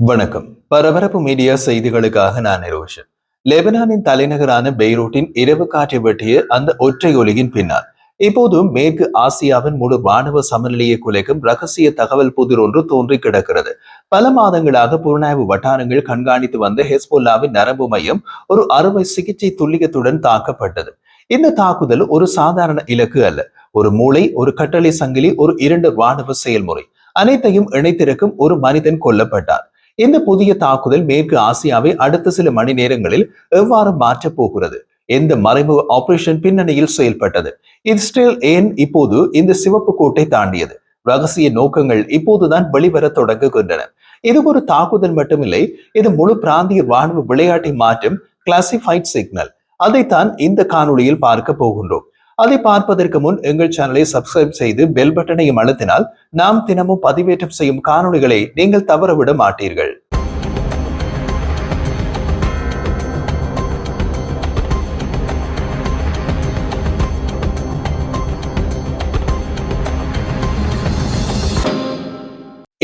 வணக்கம். பரபரப்பு மீடியா செய்திகளுக்காக நான் நிரோஷன். லெபனானின் தலைநகரான பெய்ரூட்டின் இரவு காற்றை வெட்டிய அந்த ஒற்றை ஒலியின் பின்னால். இப்போது மேற்கு ஆசியாவின் முழு ராணுவ சமநிலையை குலைக்கும் ரகசிய தகவல் புதிர் ஒன்று தோன்றி கிடக்கிறது. பல மாதங்களாக புலனாய்வு வட்டாரங்கள் கண்காணித்து வந்த ஹெஸ்போல்லாவின் நரம்பு மையம் ஒரு அறுவை சிகிச்சை துல்லியத்துடன் தாக்கப்பட்டது. இந்த தாக்குதல் ஒரு சாதாரண இலக்கு அல்ல. ஒரு மூளை ஒரு கட்டளை சங்கிலி ஒரு இரண்டு ராணுவ செயல்முறை. அனைத்தையும் இணைத்திருக்கும் ஒரு மனிதன் கொல்லப்பட்டார் இந்த புதிய தாக்குதல் மேற்கு ஆசியாவை அடுத்த சில மணி நேரங்களில் எவ்வாறு மாற்றப் போகிறது? எந்த மறைமுக ஆபரேஷன் பின்னணியில் செயல்பட்டது? இஸ்ரேல் ஏன் இப்போது இந்த சிவப்பு கோட்டை தாண்டியது? ரகசிய நோக்கங்கள் இப்போதுதான் வெளிவர தொடங்குகின்றன. இது ஒரு தாக்குதல் மட்டுமில்லை இது முழு பிராந்திய ராணுவ விளையாட்டை மாற்றும் கிளாசிஃபைட் சிக்னல் அதைத்தான் இந்த காணொளியில் பார்க்க போகின்றோம். அதை பார்ப்பதற்கு முன் எங்கள் சேனலை சப்ஸ்கிரைப் செய்து பெல் பட்டனையும் அழுத்தினால் நாம் தினமும் பதிவேற்றம் செய்யும் காணொளிகளை நீங்கள் தவறவிட மாட்டீர்கள்.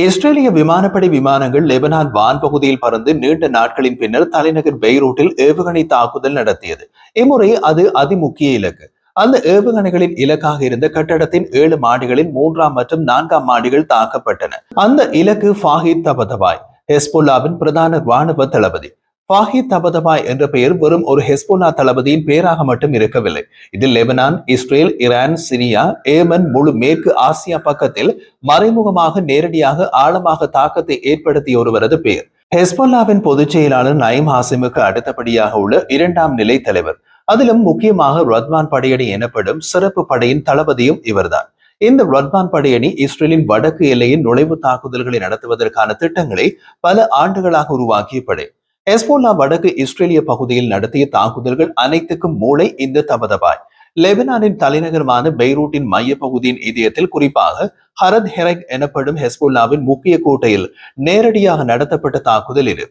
இஸ்ரேலிய விமானப்படை விமானங்கள் லெபனான் வான் பகுதியில் பறந்து நீண்ட நாட்களின் பின்னர் தலைநகர் பெய்ரூட்டில் ஏவுகணை தாக்குதல் நடத்தியது. இம்முறை அது அதிமுக்கிய இலக்கு. அந்த ஏவுகணைகளின் இலக்காக இருந்த கட்டடத்தின் ஏழு மாடிகளில் மூன்றாம் மற்றும் நான்காம் மாடிகள் தாக்கப்பட்டன. அந்த இலக்கு ஃபாஹித் தபதபாய் ஹெஸ்புல்லாவின் பிரதான ராணுவ தளபதி. ஃபாஹித் தபதபாய் என்ற பெயர் வெறும் ஒரு ஹெஸ்போலா தளபதியின் பெயராக மட்டும் இருக்கவில்லை. இதில் Lebanon Israel Iran Syria Yemen முழு மேற்கு ஆசியா பக்கத்தில் மறைமுகமாக நேரடியாக ஆழமாக தாக்கத்தை ஏற்படுத்திய ஒருவரது பெயர். ஹெஸ்போல்லாவின் பொதுச் செயலாளர் நயம் ஹாசிமுக்கு அடுத்தபடியாக உள்ள இரண்டாம் நிலை தலைவர். அதிலும் முக்கியமாக ரத்மான் படையணி எனப்படும் சிறப்பு படையின் தளபதியும் இவர்தான். இந்த ரத்மான் படையணி இஸ்ரேலின் வடக்கு எல்லையின் நுழைவு தாக்குதல்களை நடத்துவதற்கான திட்டங்களை பல ஆண்டுகளாக உருவாக்கிய படை ஹெஸ்போல்லா வடக்கு இஸ்ரேலிய பகுதியில் நடத்திய தாக்குதல்கள் அனைத்துக்கும் மூளை இந்த தபதபாய் லெபனானின் தலைநகரமான பெய்ரூட்டின் மையப்பகுதியின் இதயத்தில் குறிப்பாக ஹரத் ஹெரக் எனப்படும் ஹெஸ்போல்லாவின் முக்கிய கோட்டையில் நேரடியாக நடத்தப்பட்ட தாக்குதல் இது.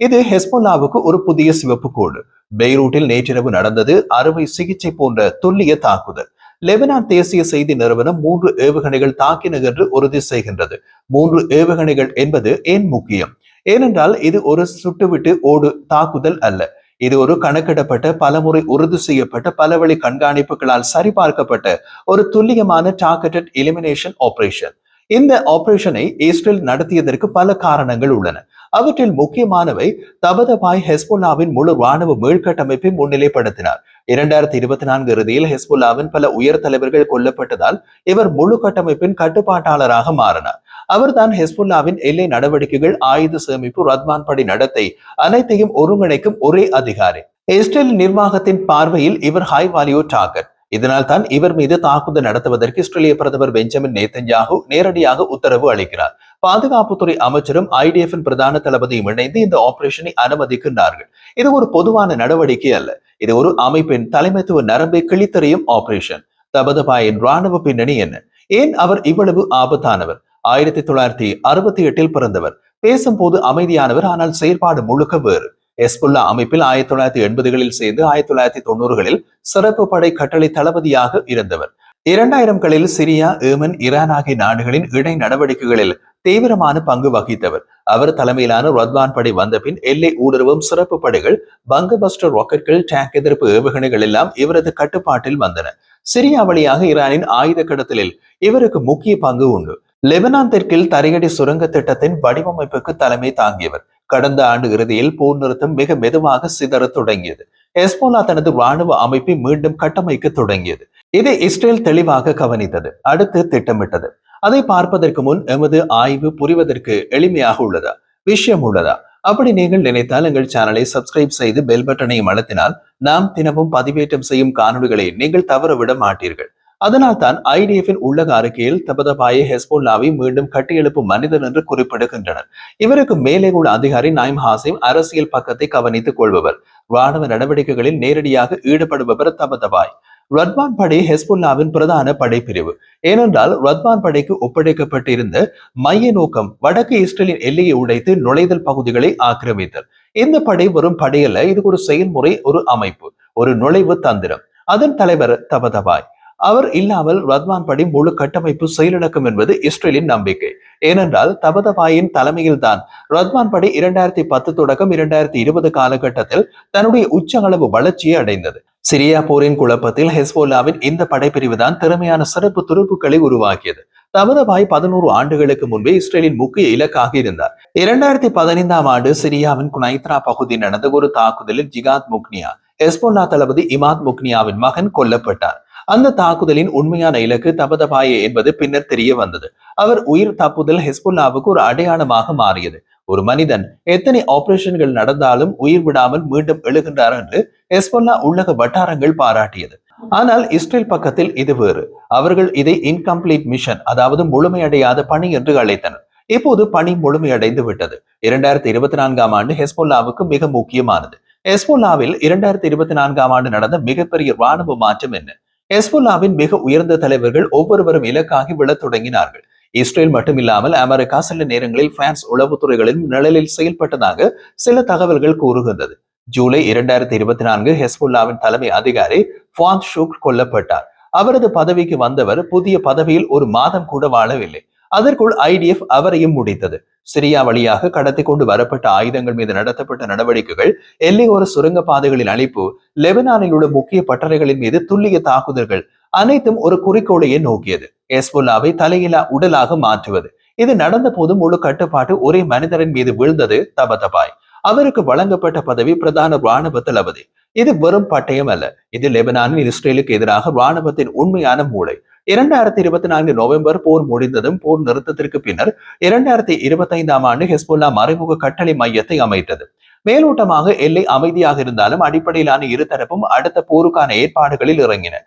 இது ஹெஸ்போல்லாவுக்கு ஒரு புதிய சிவப்பு கோடு. பெய்ரூட்டில் நேற்றிரவு நடந்தது அறுவை சிகிச்சை போன்ற துல்லிய தாக்குதல். லெபனான் தேசிய செய்தி நிறுவனம் மூன்று ஏவுகணைகள் தாக்கின என்று உறுதி செய்கின்றது. மூன்று ஏவுகணைகள் என்பது ஏன் முக்கியம்? ஏனென்றால் இது ஒரு சுட்டுவிட்டு ஓடு தாக்குதல் அல்ல. இது ஒரு கணக்கிடப்பட்ட பலமுறை உறுதி செய்யப்பட்ட பலவழி கண்காணிப்புகளால் சரிபார்க்கப்பட்ட ஒரு துல்லியமான டார்கெட்டட் எலிமினேஷன் ஆபரேஷன் இந்த ஆபரேஷனை இஸ்ரேல் நடத்தியதற்கு பல காரணங்கள் உள்ளன. அவற்றில் முக்கியமானவை தபதபாய் ஹெஸ்புல்லாவின் முழு ராணுவ மீள்கட்டமைப்பை முன்னிலைப்படுத்தினார். இரண்டாயிரத்தி இருபத்தி நான்கு இறுதியில் ஹெஸ்புல்லாவின் பல உயர் தலைவர்கள் கொல்லப்பட்டதால் இவர் முழு கட்டமைப்பின் கட்டுப்பாட்டாளராக மாறினார். அவர்தான் ஹெஸ்புல்லாவின் எல்லை நடவடிக்கைகள் ஆயுத சேமிப்பு ரத்மான் படி நடத்தை அனைத்தையும் ஒருங்கிணைக்கும் ஒரே அதிகாரி. இஸ்ரேல் நிர்வாகத்தின் பார்வையில் இவர் ஹை வாலியோ டார்கெட் இதனால் தான் இவர் மீது தாக்குதல் நடத்துவதற்கு இஸ்ரேலிய பிரதமர் பெஞ்சமின் நேத்தன்யாகு நேரடியாக உத்தரவு அளிக்கிறார். பாதுகாப்புத்துறை அமைச்சரும் ஐடிஎஃப் பிரதான தளபதியும் இணைந்து இந்த ஆபரேஷனை அனுமதிக்கின்றார்கள். இது ஒரு பொதுவான நடவடிக்கை அல்ல. இது ஒரு அமைப்பின் தலைமைத்துவ நரம்பை கிழித்தறியும் ஆபரேஷன். தபதபாயின் ராணுவ பின்னணி என்ன? ஏன் அவர் இவ்வளவு ஆபத்தானவர்? ஆயிரத்தி தொள்ளாயிரத்தி அறுபத்தி எட்டில் பிறந்தவர். பேசும்போது அமைதியானவர் ஆனால் செயல்பாடு முழுக்க வேறு. எஸ்புல்லா அமைப்பில் ஆயிரத்தி தொள்ளாயிரத்தி எண்பதுகளில் சேர்ந்து ஆயிரத்தி தொள்ளாயிரத்தி தொண்ணூறுகளில் சிறப்பு படை கட்டளை தளபதியாக இருந்தவர். இரண்டாயிரம்களில் சிரியா ஏமன் ஈரான் ஆகிய நாடுகளின் இடை நடவடிக்கைகளில் தீவிரமான பங்கு வகித்தவர். அவர் தலைமையிலான ரத்வான் படை வந்த பின் எல்லை ஊடுருவும் சிறப்பு படைகள் பங்கபஸ்டர் ராக்கெட்கள் டேங்க் எதிர்ப்பு ஏவுகணைகள் எல்லாம் இவரது கட்டுப்பாட்டில் வந்தன. சிரியா வழியாக ஈரானின் ஆயுத கடத்தலில் இவருக்கு முக்கிய பங்கு உண்டு. லெபனான் தெற்கில் தரையடி சுரங்க திட்டத்தின் வடிவமைப்புக்கு தலைமை தாங்கியவர். கடந்த ஆண்டு இறுதியில் போர் நிறுத்தம் மிக மெதுவாக சிதற தொடங்கியது. ஹெஸ்போலா தனது ராணுவ அமைப்பை மீண்டும் கட்டமைக்க தொடங்கியது. இதை இஸ்ரேல் தெளிவாக கவனித்தது அடுத்து திட்டமிட்டது. அதை பார்ப்பதற்கு முன் எமது ஆய்வு புரிவதற்கு எளிமையாக உள்ளதா? விஷயம் உள்ளதா? அப்படி நீங்கள் நினைத்தால் எங்கள் சேனலை சப்ஸ்கிரைப் செய்து பெல் பட்டனையும் அழுத்தினால் நாம் தினமும் பதிவேற்றம் செய்யும் காணொலிகளை நீங்கள் தவறவிட மாட்டீர்கள். அதனால்தான் ஐடிஎஃபின் உள்ளக அறிக்கையில் தபதபாயை ஹெஸ்போல்லாவை மீண்டும் கட்டியெழுப்பும் மனிதன் என்று குறிப்பிடுகின்றனர். இவருக்கு மேலே உள்ள அதிகாரி நாயம் ஹாசிம் அரசியல் பக்கத்தை கவனித்துக் கொள்பவர். ராணுவ நடவடிக்கைகளில் நேரடியாக ஈடுபடுபவர் தபதபாய். ரத்வான் படை ஹெஸ்புல்லாவின் பிரதான படைப்பிரிவு. ஏனென்றால் ரத்வான் படைக்கு ஒப்படைக்கப்பட்டிருந்த மைய நோக்கம் வடக்கு இஸ்ரேலின் எல்லையை உடைத்து நுழைதல் பகுதிகளை ஆக்கிரமித்தல். இந்த படை வரும் படையல்ல இது ஒரு செயல்முறை ஒரு அமைப்பு ஒரு நுழைவு தந்திரம். அதன் தலைவர் தபதபாய். அவர் இல்லாமல் ரத்வான் படி முழு கட்டமைப்பு செயலிழக்கும் என்பது இஸ்ரேலின் நம்பிக்கை. ஏனென்றால் தபதபாயின் தலைமையில் தான் ரத்வான் படி இரண்டாயிரத்தி பத்து தொடக்கம் இரண்டாயிரத்தி இருபது காலகட்டத்தில் தன்னுடைய உச்ச அளவு வளர்ச்சியை அடைந்தது. சிரியா போரின் குழப்பத்தில் ஹெஸ்போல்லாவின் இந்த படைப்பிரிவு தான் திறமையான சிறப்பு துருப்புக்களை உருவாக்கியது. தபதபாய் பதினோரு ஆண்டுகளுக்கு முன்பே இஸ்ரேலின் முக்கிய இலக்காக இருந்தார். இரண்டாயிரத்தி பதினைந்தாம் ஆண்டு சிரியாவின் குனைத்ரா பகுதி நடந்த ஒரு தாக்குதலில் ஜிகாத் முக்னியா ஹெஸ்போல்லா தளபதி இமாத் முக்னியாவின் மகன் கொல்லப்பட்டார். அந்த தாக்குதலின் உண்மையான இலக்கு தபதபாயே என்பது பின்னர் தெரிய வந்தது. அவர் உயிர் தப்புதல் ஹெஸ்புல்லாவுக்கு ஒரு அடையாளமாக மாறியது. ஒரு மனிதன் எத்தனை ஆபரேஷன்கள் நடந்தாலும் உயிர் விடாமல் மீண்டும் எழுகின்றார் என்று ஹெஸ்புல்லா உள்ளக வட்டாரங்கள் பாராட்டியது. ஆனால் இஸ்ரேல் பக்கத்தில் இது வேறு. அவர்கள் இதை இன்கம்ப்ளீட் மிஷன் அதாவது முழுமையடையாத பணி என்று அழைத்தனர். இப்போது பணி முழுமையடைந்து விட்டது. இரண்டாயிரத்தி இருபத்தி நான்காம் ஆண்டு ஹெஸ்போல்லாவுக்கு மிக முக்கியமானது. ஹெஸ்போல்லாவில் இரண்டாயிரத்தி இருபத்தி நான்காம் ஆண்டு நடந்த மிகப்பெரிய ராணுவ மாற்றம் என்ன? ஹெஸ்புல்லாவின் மிக உயர்ந்த தலைவர்கள் ஒவ்வொருவரும் இலக்காகி விழத் தொடங்கினார்கள். இஸ்ரேல் மட்டுமில்லாமல் அமெரிக்கா சில நேரங்களில் பிரான்ஸ் உளவுத்துறைகளின் நிழலில் செயல்பட்டதாக சில தகவல்கள் கூறுகின்றது. ஜூலை இரண்டாயிரத்தி இருபத்தி நான்கு ஹெஸ்புல்லாவின் தலைமை அதிகாரி ஃபான் ஷூக் கொல்லப்பட்டார். அவரது பதவிக்கு வந்தவர் புதிய பதவியில் ஒரு மாதம் கூட வாழவில்லை. அதற்குள் ஐடிஎஃப் அவரையும் முடித்தது. சிரியா வழியாக கடத்தி கொண்டு வரப்பட்ட ஆயுதங்கள் மீது நடத்தப்பட்ட நடவடிக்கைகள் எல்லையோர சுரங்க பாதைகளின் அழிப்பு லெபனானில் உள்ள முக்கிய பட்டறைகளின் மீது துல்லிய தாக்குதல்கள் அனைத்தும் ஒரு குறிக்கோளையே நோக்கியது. எஸ்புல்லாவை தலையிலா உடலாக மாற்றுவது. இது நடந்த போது முழு கட்டுப்பாட்டு ஒரே மனிதரின் மீது விழுந்தது தபதபாய். அவருக்கு வழங்கப்பட்ட பதவி பிரதான இராணுவ தளபதி. இது வெறும் பட்டயம் அல்ல. இது லெபனானின் இஸ்ரேலுக்கு எதிராக இராணுவத்தின் உண்மையான மூளை. இரண்டாயிரத்தி இருபத்தி நான்கு நவம்பர் போர் முடிந்ததும் போர் நிறுத்தத்திற்கு பின்னர் இரண்டாயிரத்தி இருபத்தி ஐந்தாம் ஆண்டு ஹெஸ்புல்லா மறைமுக கட்டளை மையத்தை அமைத்தது. மேலோட்டமாக எல்லை அமைதியாக இருந்தாலும் அடிப்படையிலான இருதரப்பும் அடுத்த போருக்கான ஏற்பாடுகளில் இறங்கின.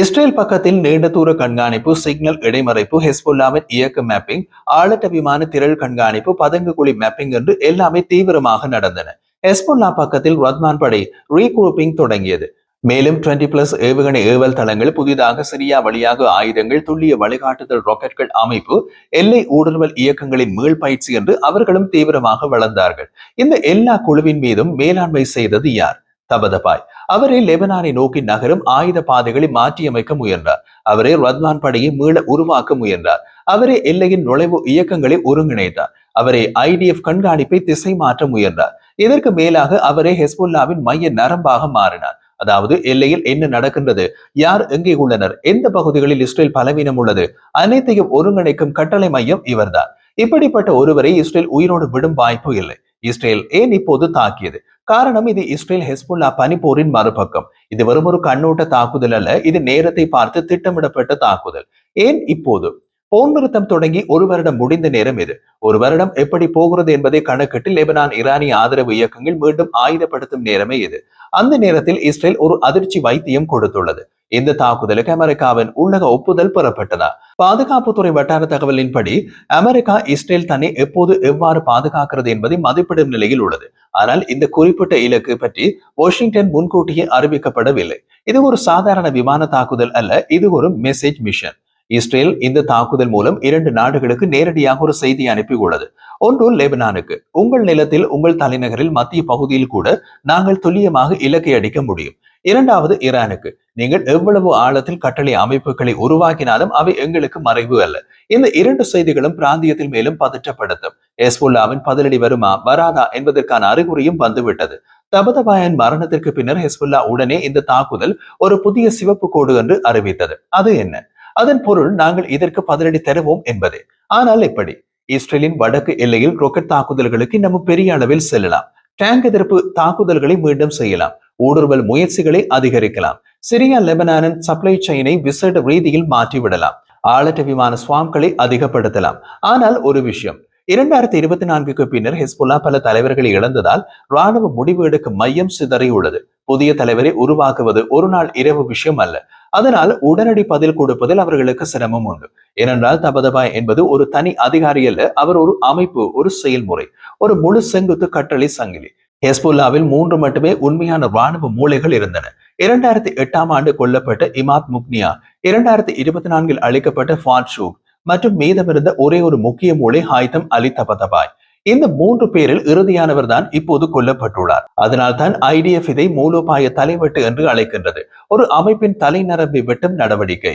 இஸ்ரேல் பக்கத்தில் நீண்ட தூர கண்காணிப்பு சிக்னல் இடைமறைப்பு ஹெஸ்புல்லாவின் இயக்க மேப்பிங் ஆளட்ட விமான திரள் கண்காணிப்பு பதங்கு குழி மேப்பிங் என்று எல்லாமே தீவிரமாக நடந்தன. ஹெஸ்புல்லா பக்கத்தில் ரத்மான் படை ரீக்ரூப்பிங் தொடங்கியது. மேலும் டுவெண்டி பிளஸ் ஏவுகணை ஏவல் தளங்கள் புதிதாக சிரியா வழியாக ஆயுதங்கள் துல்லிய வழிகாட்டுதல் ராக்கெட்கள் அமைப்பு எல்லை ஊடுருவல் இயக்கங்களின் மீள் பயிற்சி என்று அவர்களும் தீவிரமாக வளர்ந்தார்கள். இந்த எல்லா குழுவின் மீதும் மேலாண்மை செய்தது யார்? தபதபாய். அவரே லெபனானை நோக்கி நகரும் ஆயுத பாதைகளை மாற்றியமைக்க முயன்றார். அவரே ரத்வான் படையை மீள உருவாக்க முயன்றார். அவரே எல்லையின் நுழைவு இயக்கங்களை ஒருங்கிணைத்தார். அவரே ஐடிஎஃப் கண்காணிப்பை திசை மாற்ற முயன்றார். இதற்கு மேலாக அவரே ஹெஸ்புல்லாவின் மைய நரம்பாக மாறினார். அதாவது எல்லையில் என்ன நடக்கின்றது? யார் எங்கே உள்ளனர்? எந்த பகுதிகளில் இஸ்ரேல் பலவீனம் உள்ளது? அனைத்தையும் ஒருங்கிணைக்கும் கட்டளை மையம் இவர்தான். இப்படிப்பட்ட ஒருவரை இஸ்ரேல் உயிரோடு விடும் வாய்ப்பு இல்லை. இஸ்ரேல் ஏன் இப்போது தாக்கியது? காரணம் இது இஸ்ரேல் ஹெஸ்புல்லா பனிப்போரின் மறுபக்கம். இது வெறும் ஒரு கண்ணோட்ட தாக்குதல் அல்ல இது நேரத்தை பார்த்து திட்டமிடப்பட்ட தாக்குதல். ஏன் இப்போது? போர் நிறுத்தம் தொடங்கி ஒரு வருடம் முடிந்த நேரம் இது. ஒரு வருடம் எப்படி போகிறது என்பதை கணக்கிட்டு லெபனான் ஈரானிய ஆதரவு இயக்கங்கள் மீண்டும் ஆயுதப்படுத்தும் நேரமே இது. அந்த நேரத்தில் இஸ்ரேல் ஒரு அதிர்ச்சி வைத்தியம் கொடுத்துள்ளது. இந்த தாக்குதலுக்கு அமெரிக்காவின் உள்ளக ஒப்புதல் பெறப்பட்டதா? பாதுகாப்புத்துறை வட்டார தகவலின்படி அமெரிக்கா இஸ்ரேல் தன்னை எப்போது எவ்வாறு பாதுகாக்கிறது என்பதை மதிப்பிடும் நிலையில் உள்ளது. ஆனால் இந்த குறிப்பிட்ட இலக்கு பற்றி வாஷிங்டன் முன்கூட்டியே அறிவிக்கப்படவில்லை. இது ஒரு சாதாரண விமான தாக்குதல் அல்ல இது ஒரு மெசேஜ் மிஷன். இஸ்ரேல் இந்த தாக்குதல் மூலம் இரண்டு நாடுகளுக்கு நேரடியாக ஒரு செய்தி அனுப்பியுள்ளது. ஒன்று லெபனானுக்கு. உங்கள் நிலத்தில் உங்கள் தலைநகரில் மத்திய பகுதியில் கூட நாங்கள் துல்லியமாக இலக்கை அடிக்க முடியும். இரண்டாவது ஈரானுக்கு. நீங்கள் எவ்வளவு ஆழத்தில் கட்டளை அமைப்புகளை உருவாக்கினாலும் அவை எங்களுக்கு மறைவு அல்ல. இந்த இரண்டு செய்திகளும் பிராந்தியத்தில் மேலும் பதற்றப்படுத்தும். ஹெஸ்புல்லாவின் பதிலடி வருமா வராதா என்பதற்கான அறிகுறியும் வந்துவிட்டது. தபதபாயன் மரணத்திற்கு பின்னர் ஹெஸ்புல்லா உடனே இந்த தாக்குதல் ஒரு புதிய சிவப்பு கோடு என்று அறிவித்தது. அது என்ன? அதன் பொருள் நாங்கள் இதற்கு பதிலடி தருவோம் என்பது. ஆனால் எப்படி? இஸ்ரேலின் வடக்கு எல்லையில் ரொக்கெட் தாக்குதல்களுக்கு நம்ம பெரிய அளவில் செல்லலாம். டேங்க் எதிர்ப்பு தாக்குதல்களை மீண்டும் செய்யலாம். ஊடுருவல் முயற்சிகளை அதிகரிக்கலாம். சிரியா லெபனானின் சப்ளை செயினை விசேட ரீதியில் மாற்றிவிடலாம். ஆளற்ற விமான சுவாம்களை அதிகப்படுத்தலாம். ஆனால் ஒரு விஷயம். இரண்டாயிரத்தி இருபத்தி நான்குக்கு பின்னர் ஹெஸ்புல்லா பல தலைவர்களை இழந்ததால் ராணுவ முடிவு எடுக்கும் மையம் சிதறியுள்ளது. புதிய தலைவரை உருவாக்குவது ஒரு நாள் இரவு விஷயம் அல்ல. அதனால் உடனடி பதில் கொடுப்பதில் அவர்களுக்கு சிரமம் உண்டு. ஏனென்றால் தபதபாய் என்பது ஒரு தனி அதிகாரி அல்ல அவர் ஒரு அமைப்பு ஒரு செயல்முறை ஒரு முழு செங்குத்து கட்டளை சங்கிலி. ஹெஸ்புல்லாவில் மூன்று மட்டுமே உண்மையான ராணுவ மூளைகள் இருந்தன. இரண்டாயிரத்தி எட்டாம் ஆண்டு கொல்லப்பட்ட இமாத் முக்னியா இரண்டாயிரத்தி இருபத்தி நான்கில் அளிக்கப்பட்ட ஃபான் ஷூக் மற்றும் மீதமிருந்த ஒரே ஒரு முக்கிய மூளை ஹாய்தம் அலி தபதபாய். இந்த மூன்று பேரில் இறுதியானவர் தான் இப்போது கொல்லப்பட்டுள்ளார். அதனால் தான் ஐடிஎஃப் இதை மூலோபாய தலைவெட்டு என்று அழைக்கின்றது. ஒரு அமைப்பின் தலைநரம்பை வெட்டும் நடவடிக்கை.